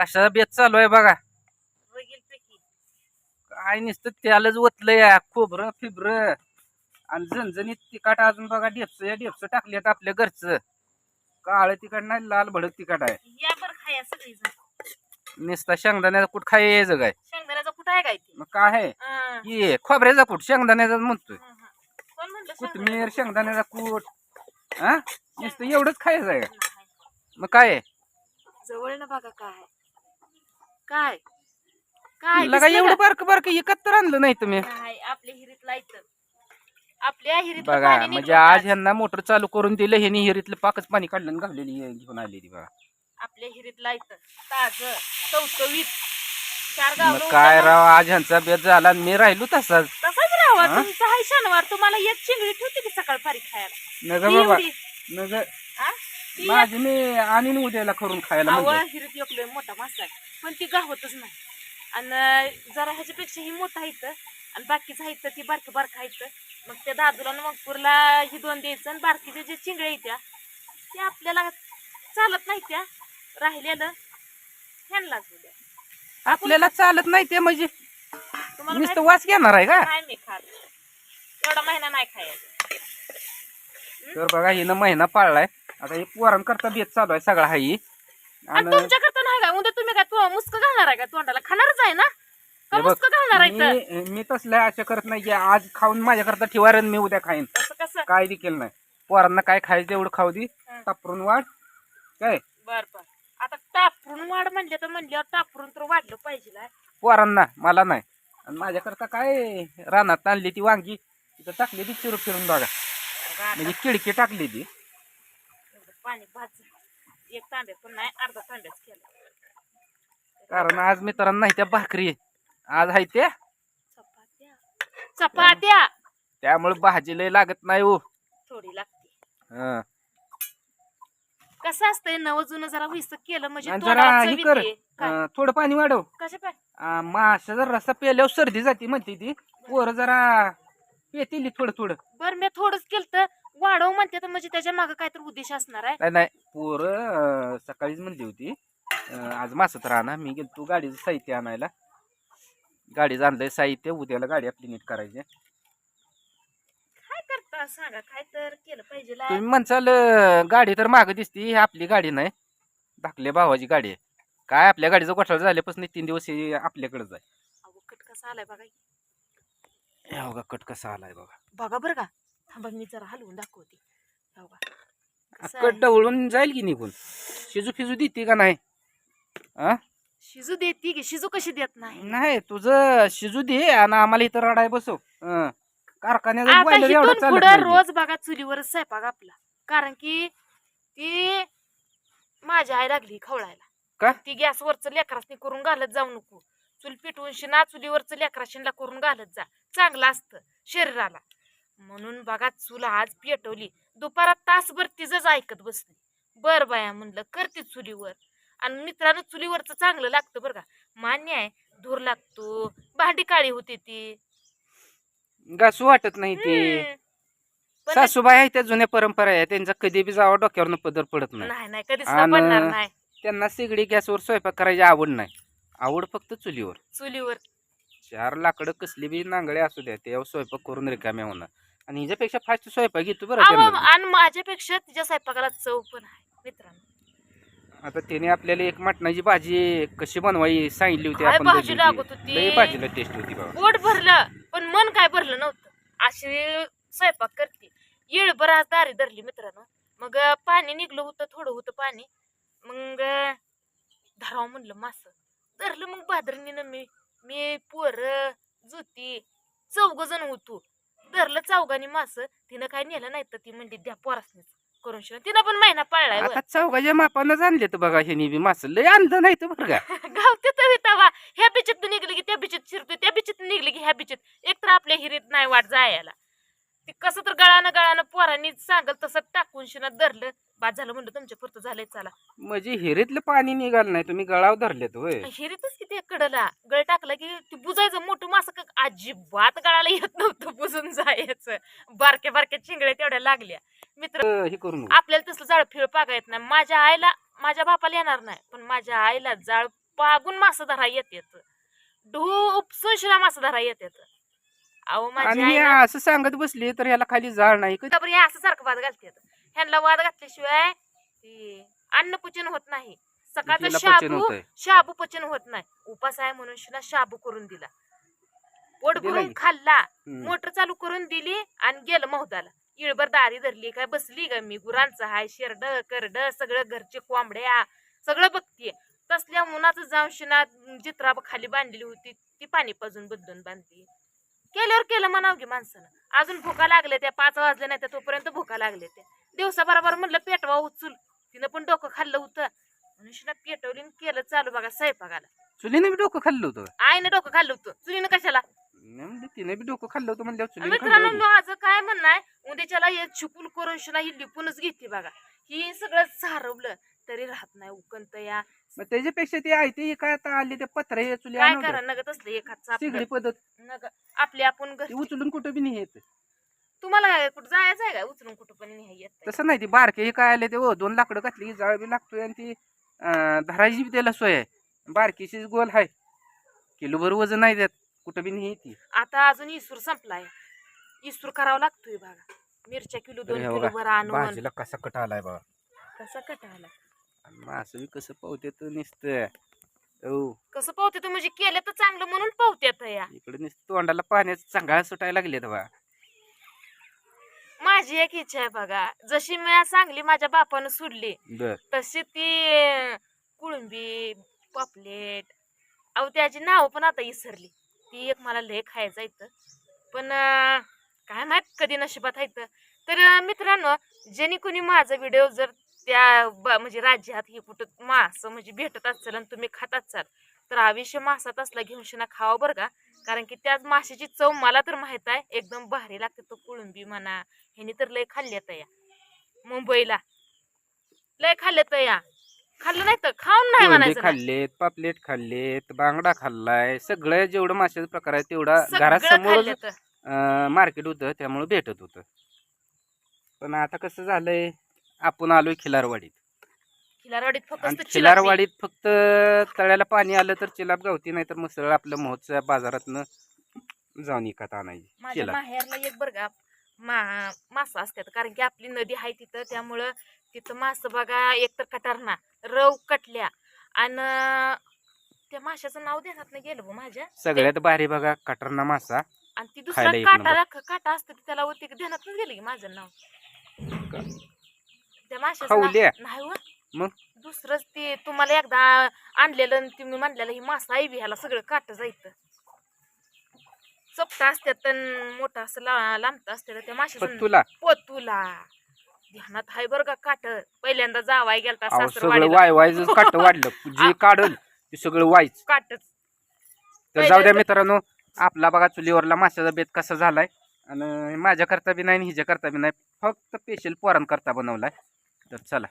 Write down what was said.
कशा बेत चालू आहे बघा. काय नुसतं त्यालाच ओतलंय खोबरं फिबरं. आणि झणझणीत तिखट अजून बघा डेपचं या डेपचं टाकल्यात आपल्या घरचं. काळ तिखट नाही लाल भडक तिखट आहे. नुसता शेंगदाण्याचा कुठ खाय यायचं काय? शेंगदाण्याचा कुठं आहे काय मग आहे? खोबऱ्याचा कुठ शेंगदाण्याचा म्हणतोय. कोथमीर शेंगदाण्याचा कूट? हा? नुसतं एवढंच खायचं आहे? मग काय आहे? जवळ ना बघा काय काय? काय लगा दिसलं एवढं का? बारक बारक एकत्र तर आणलं नाही तुम्ही. आपल्या हिरीत आपल्या हिरीत बघा म्हणजे आज ह्यांना मोटर चालू करून दिलं ह्यांनी हिरीतलं पाकच पाणी काढलं आणि घाललेली आहे, घेऊन आलेली बघा. आपल्या हिरीत लायत ताज चौचवीत चार मग काय राव आज ह्यांचा बेत झाला आणि मी राहिलो तसाच. तसाच राहावा हा? तुमचा हाय शनिवार तुम्हाला एक चिंगडी ठेवते की सकाळ पारी खायला? नग ती बाबा एवढी, नग. हा? ती एक- माझी मी आणीन उद्याला करून खायला हिरीत मोठा मासा आहे. पण ती गावतच नाही. आणि जरा ह्याच्यापेक्षा ही मोठा आहे आणि बाकीचं आहे ती बारकं बारकं आहे मग त्या दादूला आणि मगपूरला ही दोन द्यायचं आणि बारकीच्या जे चिंगड्या येत्या ते आपल्याला चालत नाही त्या. राहिलेलं ह्यांनाच द्या आपल्याला चालत नाही ते म्हणजे तुम्हाला नुसतं वास घेणार आहे का? मी खात. एवढा महिना नाही खायचा. तर बघा हिनं महिना पाळलाय. आता हे पोरांकरता बेत चालू आहे सगळा हाई. आणि तुमच्याकरता नाही काय? उद्या तुम्ही काय तू मुस्क घालणार आहे का? तोंडाला खाणारच आहे ना? का हे बघ, मुस्क घालणार आहे तर? मी मी तसल्या आशा करत नाही की आज खाऊन माझ्याकरता ठेवार आणि मी उद्या खाईन. कसं? काय देखील नाही. पोरांना काय खायचं तेवढं खाऊ दे. हं. तापरून वाढ. काय? बर बर. आता टापरून वाढ म्हणले तर म्हणल्यावर टापरून तर वाढलं पाहिजे ना. पोरांना मला नाही. आणि माझ्याकरता काय? रानात आणली ती वांगी. तिथं टाकली ती चिरू फिरून बघा म्हणजे किडकी टाकली ती. एवढं पाणी भाज एक तांब्या पण नाही अर्धा तांब्याच केला. कारण आज मित्रांनो नाही त्या भाकरी आज आहे त्या चपात्या. चपात्या. त्यामुळे भाजी लय लागत नाही हो. थोडी लागते. हं. कसं असतंय नव जुनं जरा विस केलं म्हणजे आणि जरा तोंडाला हे चव कर. येते. काय? अं, थोडं पाणी वाढव. कशा पाय अं, माशा जर रस्ता पेल्यावर सर्दी जाते म्हणते ती. पोरं जरा पेतील थोडं थोडं. बर मी थोडंच केलं तर वाढव म्हणते तर म्हणजे त्याच्यामागे काहीतरी उद्देश असणार आहे. नाही नाही. पोरं सकाळीच म्हणली होती आज मासत राहणार मी गेलो तू गाडीचं साहित्य आणायला. गाडीचं आणलंय साहित्य उद्याला गाडी आपली नीट करायची. काय करता? सांगा काय तर केलं पाहिजे ला. तुम्ही म्हणसाल अं, गाडी तर मागं दिसती ही आपली गाडी नाही. धाकल्या भावाची गाडी आहे. काय आपल्या गाडीचं गोठाळ झाल्यापासून तीन दिवस ही आपल्याकडेच आहे. अहो कट कसा आलाय बघा. हे बघा कट कसा आलाय बघा. बघा बरं का. थांबा मी जरा हलवून दाखवते. कट आहे? डवळून जाईल की निघून शिजू फिजू देते का नाही? शिजू देते की शिजू कशी देत नाही नाही तुझं शिजू दे आणि आम्हाला इथं रडाय बसव हं. कारखान्यात आता boiler एवढं इथून चालत पुढे नाही. रोज बघा चुलीवरच स्वयंपाक आपला कारण की ती माझी आई लागली खवळायला का? ती गॅसवरच लेकरासनी करून घालत जाऊ नको चूल पिटवून शिना चुलीवरच लेकराशीनला करून घालत जा चांगलं असतं शरीराला म्हणून बघा चूल आज पेटवली. दुपारात तासभर तिचंच ऐकत बसली. बर बाया म्हणलं करते चुलीवर. आणि मित्रानं चुलीवरचं चांगलं लागतं बरं का. मान्य आहे धूर लागतो भांडी काळी होते ती. घासू वाटत नाही ते. पण सासूबाई आहे त्या जुन्या परंपरा आहे त्यांचा कधी बी जावा डोक्यावर पदर पडत नाही. नाही नाही कधीच आणि- पडणार नाही. त्यांना सिगडी गॅसवर स्वयंपाक करायची आवड नाही. आवड फक्त चुलीवर. चुलीवर. चार लाकडं कसली बी नांगळे असू द्या त्यावर स्वयंपाक करून रिकाम्या होणार. आणि हिच्यापेक्षा फास्ट स्वयंपाक घेतो बरं त्यांना. आणि माझ्यापेक्षा तिच्या स्वयंपाकाला चव पण आहे मित्रांनो. आता त्याने आपल्याला एक मटणाची भाजी कशी बनवायची सांगितली होती काय आपण भाजी दोघी. लागत होती? लई भाजीला टेस्ट होती बाबा. पोट भरलं पण मन काय भरलं नव्हतं. अशी स्वयंपाक करते. येळ बरं दारी धरली मित्रांनो. मग पाणी निघलं होतं थोडं होतं पाणी. मग धरावं म्हणलं मास. धरलं मग भादरणीनं मी मी पोर जुती चौघ जण होतो. धरलं चौघानी मास तिनं काय नेलं नाही तर ती म्हणली द्या पोरासनीच करून शिवाय तिनं पण महिना पाळलाय वर. आता चौघाच्या मापानच आणले तर बघा ह्यानी बी मास. लय आणलं नाही तर बरं का? गावते तरी तवा. ह्या बिचीत निघली की त्या बिचीत शिरतोय त्या बिचीत निघली की ह्या बिचीत. एक तर आपल्या हिरीत नाही वाट जायला. ते कसं तर गळानं गळानं पोरांनी सांगल तसं टाकून शिनात धरलं. बाद झालं म्हणलं तुमच्या पुरतं झालंय चला. म्हणजे हिरीतलं पाणी निघालं नाही तुम्ही गळाव धरलेत होय. हिरीतच किती कडला. गळ टाकला की ती बुजायचं मोठं मासं का अजिबात गळाला येत नव्हतं बुजून जायचं. बारक्या बारक्या चिंगड्या तेवढ्या लागल्या. मित्र अं, हे करून आपल्याला तसलं जाळ फिळ पागा येत नाही. माझ्या आईला माझ्या बापाला येणार नाही पण माझ्या आईला जाळ पागून मासा धरा येतात. ढू उपसून शिला मासा धरा येतात. अहो माझी आणि आई हे ना- असं सांगत बसली तर ह्याला खाली जाळ नाही. हे असं सारखं वाद घालतात. ह्यांना वाद घातल्याशिवाय अन्न पचन होत नाही. सकाळचं शाबू शाबू पचन होत नाही. उपास आहे म्हणून शिना शाबू करून दिला. पोट भरून. खाल्ला. मोटर चालू करून दिली आणि गेलं मौदाला इळभर दारी धरली काय बसली का मी? गुरांचं हाय शेरड करड सगळं घरचे कोंबड्या सगळं बघतीये. तसल्या उन्हाचं जाऊन शिना जित्रा खाली बांधलेली होती ती पाणी पाजून बदलून बांधली. केल्यावर केलं म्हणाव की माणसानं. अजून भुका लागले त्या पाच वाजले नाही त्या तोपर्यंत भुका लागले त्या. दिवसा बरोबर म्हणलं पेटवा उचल. तिनं पण डोकं खाल्लं होतं. शिना पेटवली आणि केलं चालू बघा स्वयंपाकाला. चुलीने बी डोकं खाल्लं होतं आईनं डोकं खाल्लं होतं. चुलीनं कशाला? नाही तिने बी डोकं खाल्लं होतं म्हणल्यावर चुलीने मित्रांनो होतं. माझं काय म्हणणं आहे? उद्याच्याला हे छुपून करून शिना ही लिपूनच घेते बघा. ही सगळं सारवलं तरी राहत नाही उकंत या मग त्याच्यापेक्षा ते आहे ते काय आता आले ते पत्र हे चुली काय आणून करा नगत असलं सिगडी आपलं पद्धत. नग आपले आपण घर उचलून कुठं बी नाही येत. तुम्हाला कुठं जायचं आहे का? उचलून कुठं पण नाही येत नाही. तसं नाही ती बारके हे काय आले ते ओ दोन लाकडं घातली जाळ बी लागतोय आणि ती अं, धरायची बी त्याला सोय आहे. बारकीची गोल आहे. किलोभर वजन नाही त्यात कुठं बी नाही ती. आता अजून इसूर संपलाय. इसूर करावा लागतोय बघा. मिरच्या किलो दोन हे किलो आणून. भाजीला कसा कट आलाय बघा. कसा कटाला आणि मासं बी कसं पावते तर नुसतं. हो कसं पावते म्हणजे केलं तर चांगलं म्हणून पावत्यात या. इकडे नुसतं तोंडाला पाण्याचं चांगला सुटायला लागले बा माझी एक इच्छा आहे बघा. जशी मी सांगली माझ्या बापानं सोडली बर. तशी ती अं, कुळंबी पापलेट अहो त्याची नाव पण आता विसरली ती एक मला लय खायचं इथं. पण अं, काय माहीत कधी नशिबात आहे तर अं, मित्रांनो ज्याने कोणी माझा व्हिडिओ जर त्या ब- म्हणजे राज्यात हे कुठं मास म्हणजे भेटत असेल आणि तुम्ही खात असाल तर आयुष्य मासात असला घेऊन शिना खावा बरं का? कारण की त्याच माशाची चव मला तर माहीत आहे. एकदम भारी लागते तो कुळंबी म्हणा. ह्यानी तर लय खाल्ल्यात या. मुंबईला. लय खाल्ल्यात या. खाल्लं नाही तर खाऊन नाही कोळंबी म्हणायचं. खाल्लेत पापलेट खाल्लेत बांगडा खाल्लाय. सगळं जेवढं माशाचा प्रकार आहे तेवढा सगळं घरासमोर खाल्ल्यात मार्केट होतं त्यामुळे भेटत होतं. पण आता कसं झालंय? आपण आलोय खिलारवाडीत. खिलारवाडीत फक्त आणि. खिलारवाडीत फक्त तळ्याला पाणी आलं तर चिलाप गावती नाही तर मग सरळ आपलं महोत्सव बाजारातनं जाऊन विकत आणायची. माझ्या माहेरला एक बरं का मा मासा असतात कारण की आपली नदी आहे तिथं त्यामुळं तिथं मासं बघा एक तर कटारणा रव कटल्या आणि त्या माशाचं नाव देण्यात नाही गेलं बुवा माझ्या. सगळ्यात भारी बघा कटरना मासा. आणि ती दुसरा खायला एक काटा नंबर. काटा असतो त्याला वरती ध्यानातच गेलं की माझं नाव. त्या माशाचं नाव- खाऊल्या? नाही व मग? दुसरंच ते तुम्हाला एकदा आणलेलं आणि तुम्ही म्हणलेलं ही मासा आहे बी ह्याला सगळं काट जायचं चपटा असतात आणि मोठा असं ला लांबता असतं त्या माशाचं पत्तुला पोतुला? ध्यानात हाय बरं का काट. पहिल्यांदा जावाय गेलता अहो सगळं सासरवाडीला. वाय वायच काट वाढलं. जे काढल ते सगळं वायच. काटच. तर जाऊ द्या मित्रांनो आपला बघा चुलीवरला माशाचा बेत कसा झालाय. आणि माझ्या करता बी नाही आणि हिच्या करता बी नाही. फक्त स्पेशल पोरांकरता बनवलाय. तर चला.